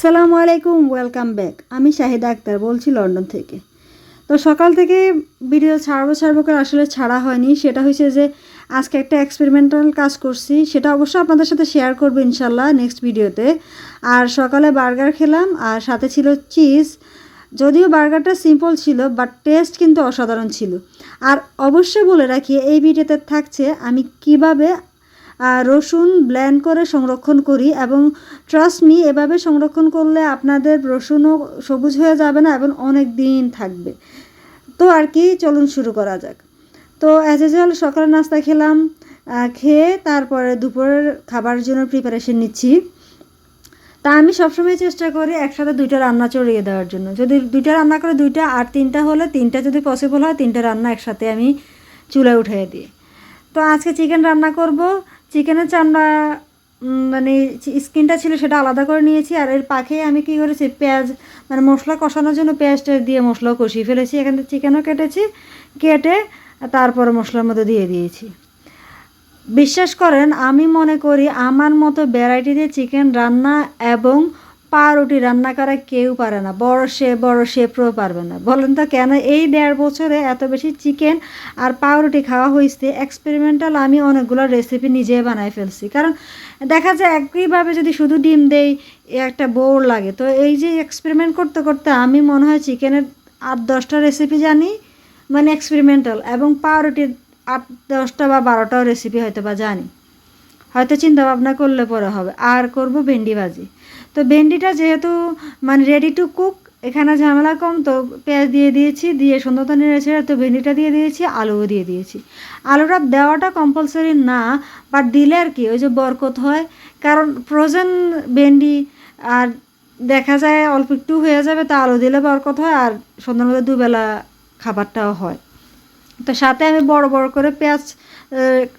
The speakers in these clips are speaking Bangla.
আসসালামু আলাইকুম ওয়েলকাম ব্যাক আমি শাহিদা আক্তার বলছি লন্ডন থেকে। তো সকাল থেকে ভিডিও ছাড়বো ছাড়বো করে আসলে ছাড়া হয়নি। সেটা হয়েছে যে, আজকে একটা এক্সপেরিমেন্টাল কাজ করছি। সেটা অবশ্যই আপনাদের সাথে শেয়ার করব ইনশাল্লাহ নেক্সট ভিডিওতে আর সকালে বার্গার খেলাম, আর সাথে ছিল চিজ যদিও বার্গারটা সিম্পল ছিল বাট টেস্ট কিন্তু অসাধারণ ছিল। আর অবশ্যই বলে রাখি, এই ভিডিওতে থাকছে আমি কীভাবে রসুন ব্ল্যান্ড করে সংরক্ষণ করি এবং ট্রাস্ট মি এভাবে সংরক্ষণ করলে আপনাদের রসুনও সবুজ হয়ে যাবে না এবং অনেক দিন থাকবে। তো আর কি, চলুন শুরু করা যাক। তো অ্যাজ ইউজুয়াল সকালে নাস্তা খেলাম খেয়ে তারপরে দুপুরের খাবারের জন্য প্রিপারেশন নিচ্ছি। তা আমি সবসময় চেষ্টা করি একসাথে দুইটা রান্না চড়িয়ে দেওয়ার জন্য। যদি দুইটা রান্না করে দুইটা আর তিনটা হলে তিনটা যদি পসিবল হয়, তিনটা রান্না একসাথে আমি চুলায় উঠিয়ে দিই। তো আজকে চিকেন রান্না করব চিকেনের চামড়া মানে স্কিনটা ছিল সেটা আলাদা করে নিয়েছি, আর এর পাখে আমি কি করেছি, পেঁয়াজ মানে মশলা কষানোর জন্য পেঁয়াজটা দিয়ে মশলাও কষিয়ে ফেলেছি, এখান থেকে চিকেনও কেটেছি, কেটে তারপর মশলার মধ্যে দিয়ে দিয়েছি। বিশ্বাস করেন, আমি মনে করি আমার মতো ভ্যারাইটিতে চিকেন রান্না এবং পাউরুটি রান্না করা কেউ পারে না। বড় শেফ বড় শেফরাও পারবে না। বলেন তো কেন এই দেড় বছরে এত বেশি চিকেন আর পাউরুটি খাওয়া হয়েছে? এক্সপেরিমেন্টাল আমি অনেকগুলো রেসিপি নিজে বানাই ফেলছি। কারণ দেখা যায় একইভাবে যদি শুধু ডিম দেই একটা বোর লাগে। তো এই যে এক্সপেরিমেন্ট করতে করতে আমি মনে হয় চিকেনের আট, দশটা রেসিপি জানি মানে এক্সপেরিমেন্টাল এবং পাউরুটির আট, দশটা বা বারোটাও রেসিপি হয়তো বা জানি। হয়তো চিন্তা ভাবনা করলে পরে হবে। আর করব ভেন্ডি ভাজি। তো ভেন্ডিটা যেহেতু মানে রেডি টু কুক এখানে ঝামেলা কম, তো পেঁয়াজ দিয়ে দিয়েছি, দিয়ে সুন্দরতা নেড়েছে তো ভেন্ডিটা দিয়ে দিয়েছি, আলুও দিয়ে দিয়েছি। আলুটা দেওয়াটা কম্পালসারি না বাট দিলে আর কি, ওই যে বরকত হয়, কারণ ফ্রোজেন ভেন্ডি, আর দেখা যায় অল্প একটু হয়ে যাবে, তা আলু দিলে বরকত হয়, আর সন্ধ্যার মধ্যে দুবেলা খাবারটাও হয়। তো সাথে আমি বড় বড় করে পেঁয়াজ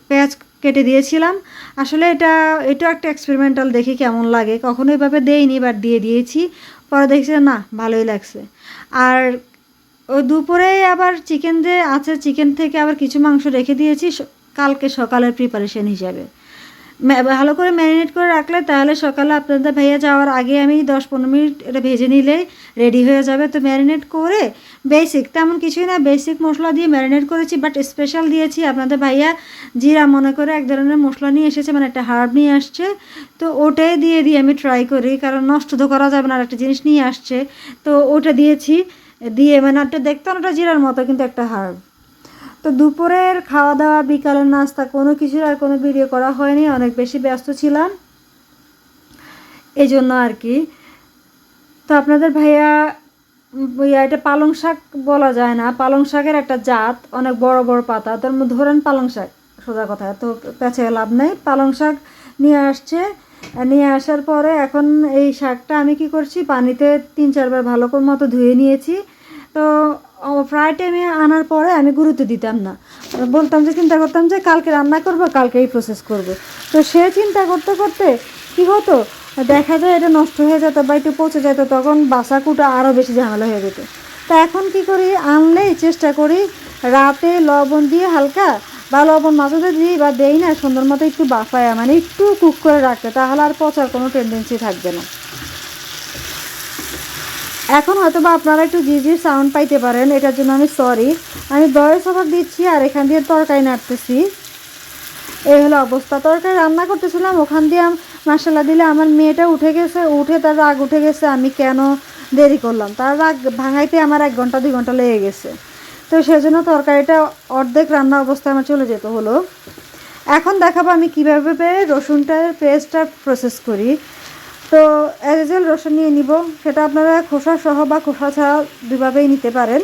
পেঁয়াজ কেটে দিয়েছিলাম। আসলে এটা এটাও একটা এক্সপেরিমেন্টাল দেখি কেমন লাগে। কখনো এভাবে দেইনি বাট দিয়ে দিয়েছি। পরে দেখছি না, ভালোই লাগছে। আর ওই দুপুরে আবার চিকেন যে আছে চিকেন থেকে আবার কিছু মাংস রেখে দিয়েছি। কালকে সকালের প্রিপারেশন হিসাবে। ভালো করে ম্যারিনেট করে রাখলে তাহলে সকালে আপনাদের ভাইয়া যাওয়ার আগে আমি দশ পনেরো মিনিট এটা ভেজে নিলে রেডি হয়ে যাবে। তো ম্যারিনেট করে বেসিক তেমন কিছুই না বেসিক মশলা দিয়ে ম্যারিনেট করেছি বাট স্পেশাল দিয়েছি আপনাদের ভাইয়া। জিরা মনে করে এক ধরনের মশলা নিয়ে এসেছে মানে একটা হার্ব নিয়ে আসছে। তো ওটাই দিয়ে দিয়ে আমি ট্রাই করি, কারণ নষ্ট তো করা যাবে না, আর একটা জিনিস নিয়ে আসছে। তো ওটা দিয়েছি, দিয়ে মানে একটা দেখতাম ওটা জিরার মতো, কিন্তু একটা হার্ব তো দুপুরের খাওয়া দাওয়া বিকালের নাস্তা কোনো কিছুর আর কোনো ভিডিও করা হয়নি অনেক বেশি ব্যস্ত ছিলাম। এই জন্য আর কি। তো আপনাদের ভাইয়া ইয়া, এটা পালং শাক বলা যায় না। পালং শাকের একটা জাত অনেক বড় বড় পাতা। তার মধ্যে ধরেন পালং শাক সোজা কথা। তো পেঁচে লাভ নেই। পালং শাক নিয়ে আসছে। নিয়ে আসার পরে এখন এই শাকটা আমি কি করছি পানিতে তিন চারবার ভালো করে মতো ধুয়ে নিয়েছি। তো ফ্রাই টাইমে আনার পরে আমি গুরুত্ব দিতাম না। বলতাম যে, চিন্তা করতাম যে, কালকে রান্না করব কালকে এই প্রসেস করব। তো সে চিন্তা করতে করতে কি হতো? দেখা যায় এটা নষ্ট হয়ে যেত বা একটু পচে যেত, তখন বাসা কুটা আরও বেশি ঝামেলা হয়ে যেত। তা এখন কি করি? আনলেই চেষ্টা করি রাতে লবণ দিয়ে হালকা বা লবণ মাঝে দিই বা দেই না, সুন্দর মতো একটু বাফায় মানে একটু কুক করে রাখতে, তাহলে আর পচার কোনো টেন্ডেন্সি থাকবে না। এখন হয়তো বা আপনারা একটু জিজির সাউন্ড পাইতে পারেন, এটার জন্য আমি সরি আমি দয়ের সবার দিচ্ছি আর এখান দিয়ে তরকারি নাড়তেছি। এই হলো অবস্থা। তরকারি রান্না করতেছিলাম, ওখান দিয়ে মশলা দিলে আমার মেয়েটা উঠে গেছে, উঠে তার রাগ উঠে গেছে, আমি কেন দেরি করলাম? তার রাগ ভাঙাইতে আমার এক ঘণ্টা, দুই ঘণ্টা লেগে গেছে। তো সেজন্য তরকারিটা অর্ধেক রান্না অবস্থায় আমার চলে যেতে হলো। এখন দেখাবো আমি কীভাবে রসুনটার পেস্টটা প্রসেস করি। তো অ্যাজ রসুন নিয়ে নিব। সেটা আপনারা খোসা সহ বা খোসা ছাড়া দুভাবেই নিতে পারেন।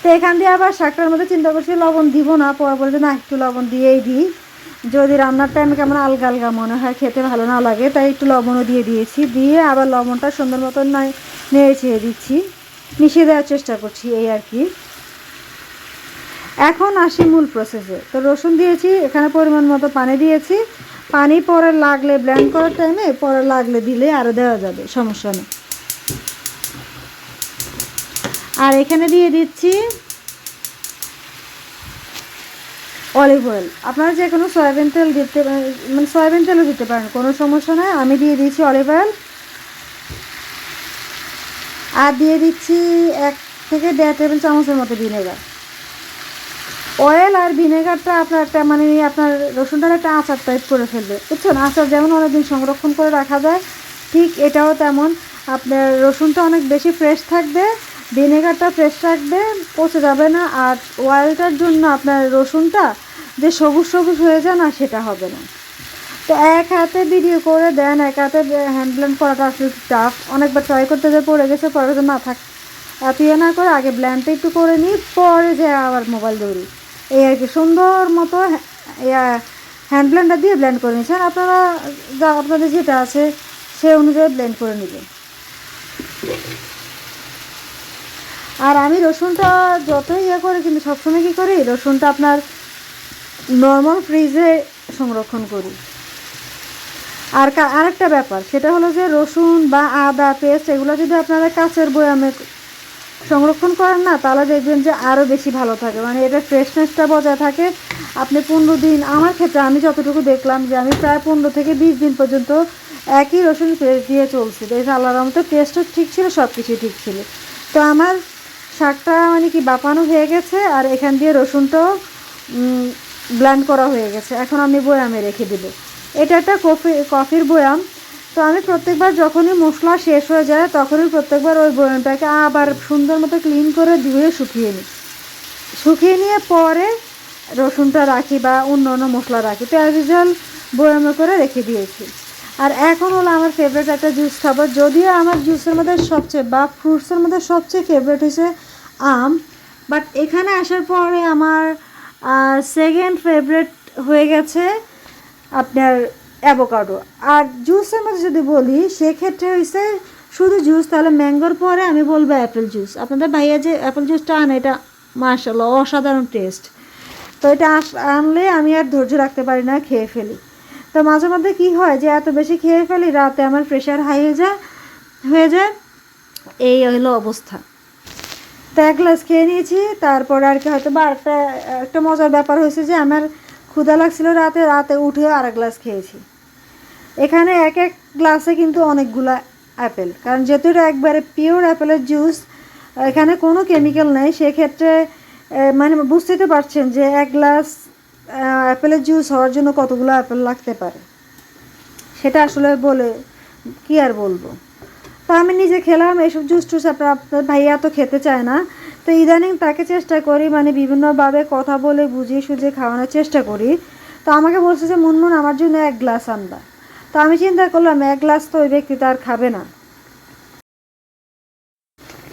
তো এখান দিয়ে আবার শাকটার মধ্যে চিন্তা করছি লবণ দিব না, পরে বলে যে না, একটু লবণ দিয়েই দিই। যদি রান্নার টাইমে কেমন আলগা আলগা মনে হয়, খেতে ভালো না লাগে, তাই একটু লবণও দিয়ে দিয়েছি। দিয়ে আবার লবণটা সুন্দর মতন নয় নেড়ে ছেড়ে দিচ্ছি। মিশিয়ে দেওয়ার চেষ্টা করছি এই আর কি। এখন আসি মূল প্রসেসে তো রসুন দিয়েছি, এখানে পরিমাণ মতো পানি দিয়েছি। পানি পরে লাগলে ব্লেন্ড করার টাইমে পরে লাগলে দিলে আরও দেওয়া যাবে, সমস্যা নেই। আর এখানে দিয়ে দিচ্ছি অলিভ অয়েল আপনারা যে কোনো সয়াবিন তেল দিতে মানে সয়াবিন তেলও দিতে পারেন, কোনো সমস্যা নয় আমি দিয়ে দিয়েছি অলিভ অয়েল আর দিয়ে দিচ্ছি এক থেকে দেড় টেবিল চামচের মতো ভিনেগার অয়েল আর ভিনেগারটা আপনার একটা মানে আপনার রসুনটার একটা আচার টাইপ করে ফেলবে। বুঝছেন? আচার যেমন অনেকদিন সংরক্ষণ করে রাখা যায়, ঠিক এটাও তেমন। আপনার রসুনটা অনেক বেশি ফ্রেশ থাকবে, ভিনেগারটা ফ্রেশ থাকবে পচে যাবে না, আর অয়েলটার জন্য আপনার রসুনটা যে সবুজ সবুজ হয়ে যায় না, সেটা হবে না। তো এক হাতে ভিডিও করে দেন, এক হাতে হ্যান্ড করাটা আসলে টাফ অনেকবার ট্রাই করতে যে পড়ে গেছে, পরে যে না, থাক। এত ইয়ে না করে আগে ব্ল্যান্ডটা একটু করে নিই, পরে যে আবার মোবাইল দৌড়ি এই আর কি, সুন্দর মতো হ্যান্ড ব্লেন্ডার দিয়ে ব্লেন্ড করে নিচ্ছেন আপনারা যা, আপনাদের যেটা আছে সে অনুযায়ী ব্লেন্ড করে নেবেন। আর আমি রসুনটা যতই ইয়ে করি, কিন্তু সবসময় কী করি, রসুনটা আপনার নর্মাল ফ্রিজে সংরক্ষণ করি। আর আরেকটা ব্যাপার, সেটা হলো যে রসুন বা আদা, পেস্ট, এগুলো যদি আপনারা কাঁচের বয়ামে সংরক্ষণ করেন না, তাহলে দেখবেন যে আরও বেশি ভালো থাকে। মানে এটা ফ্রেশনেসটা বজায় থাকে। আপনি পনেরো দিন, আমার ক্ষেত্রে আমি যতটুকু দেখলাম যে আমি প্রায় পনেরো থেকে বিশ দিন পর্যন্ত একই রসুন পেস্ট দিয়ে চলছি। তো এটা আল্লাহর মতো টেস্টও ঠিক ছিল সব কিছুই ঠিক ছিল। তো আমার শাকটা মানে কি বাপানো হয়ে গেছে, আর এখান দিয়ে রসুনটাও ব্ল্যান্ড করা হয়ে গেছে। এখন আমি বয়ামে রেখে দেবো। এটা একটা কফি, কফির বয়াম। তো আমি প্রত্যেকবার যখনই মশলা শেষ হয়ে যায়, তখনই প্রত্যেকবার ওই বয়ামটাকে আবার সুন্দর মতো ক্লিন করে ধুয়ে শুকিয়ে নিই। শুকিয়ে নিয়ে পরে রসুনটা রাখি বা অন্য অন্য মশলা রাখি। তো অ্যাজ ইউজুয়াল বয়ামে করে রেখে দিয়েছি। আর এখন হলো আমার ফেভারিট একটা জুস খাবার। যদিও আমার জুসের মধ্যে সবচেয়ে বা ফ্রুটসের মধ্যে সবচেয়ে ফেভারিট হচ্ছে আম। বাট এখানে আসার পরে আমার সেকেন্ড ফেভারিট হয়ে গেছে আপনার অ্যাভোকাডো। আর জুসের মধ্যে যদি বলি, সেক্ষেত্রে হয়েছে শুধু জুস, তাহলে ম্যাঙ্গোর পরে আমি বলব অ্যাপেল জুস। আপনাদের ভাইয়া যে অ্যাপেল জুসটা আনে, এটা মার্শাল্লাহ অসাধারণ টেস্ট। তো এটা আনলে আমি আর ধৈর্য রাখতে পারি না, খেয়ে ফেলি। তো মাঝে মধ্যে কী হয় যে, এত বেশি খেয়ে ফেলি, রাতে আমার প্রেশার হাই হয়ে যায় হয়ে যায়। এই হলো অবস্থা। তো এক গ্লাস খেয়ে নিয়েছি, তারপর আর কি হয়তো বা একটা একটা মজার ব্যাপার হয়েছে যে, আমার ক্ষুধা লাগছিল রাতে রাতে উঠে আর এক গ্লাস খেয়েছি। এখানে এক এক গ্লাসে কিন্তু অনেকগুলা অ্যাপেল কারণ যেহেতু এটা একবারে পিওর অ্যাপেলের জুস এখানে কোনো কেমিক্যাল নেই। সেক্ষেত্রে মানে বুঝতে তো পারছেন যে এক গ্লাস অ্যাপেলের জুস হওয়ার জন্য কতগুলো অ্যাপেল লাগতে পারে। সেটা আসলে বলে কি আর বলব? তা আমি নিজে খেলাম এইসব জুস টুস আপনার ভাইয়া তো খেতে চায় না। তো ইদানিং তাকে চেষ্টা করি মানে বিভিন্নভাবে কথা বলে বুঝিয়ে সুঝিয়ে খাওয়ানোর চেষ্টা করি। তো আমাকে বলছে যে মুনমুন আমার জন্য এক গ্লাস আনবা। তো আমি চিন্তা করলাম, এক গ্লাস তো ওই ব্যক্তি তো আর খাবে না।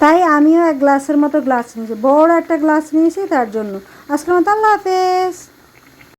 তাই আমিও এক গ্লাসের মতো গ্লাস নিয়েছি, বড় একটা গ্লাস নিয়েছি তার জন্য। মতো আল্লাহ হাফেজ।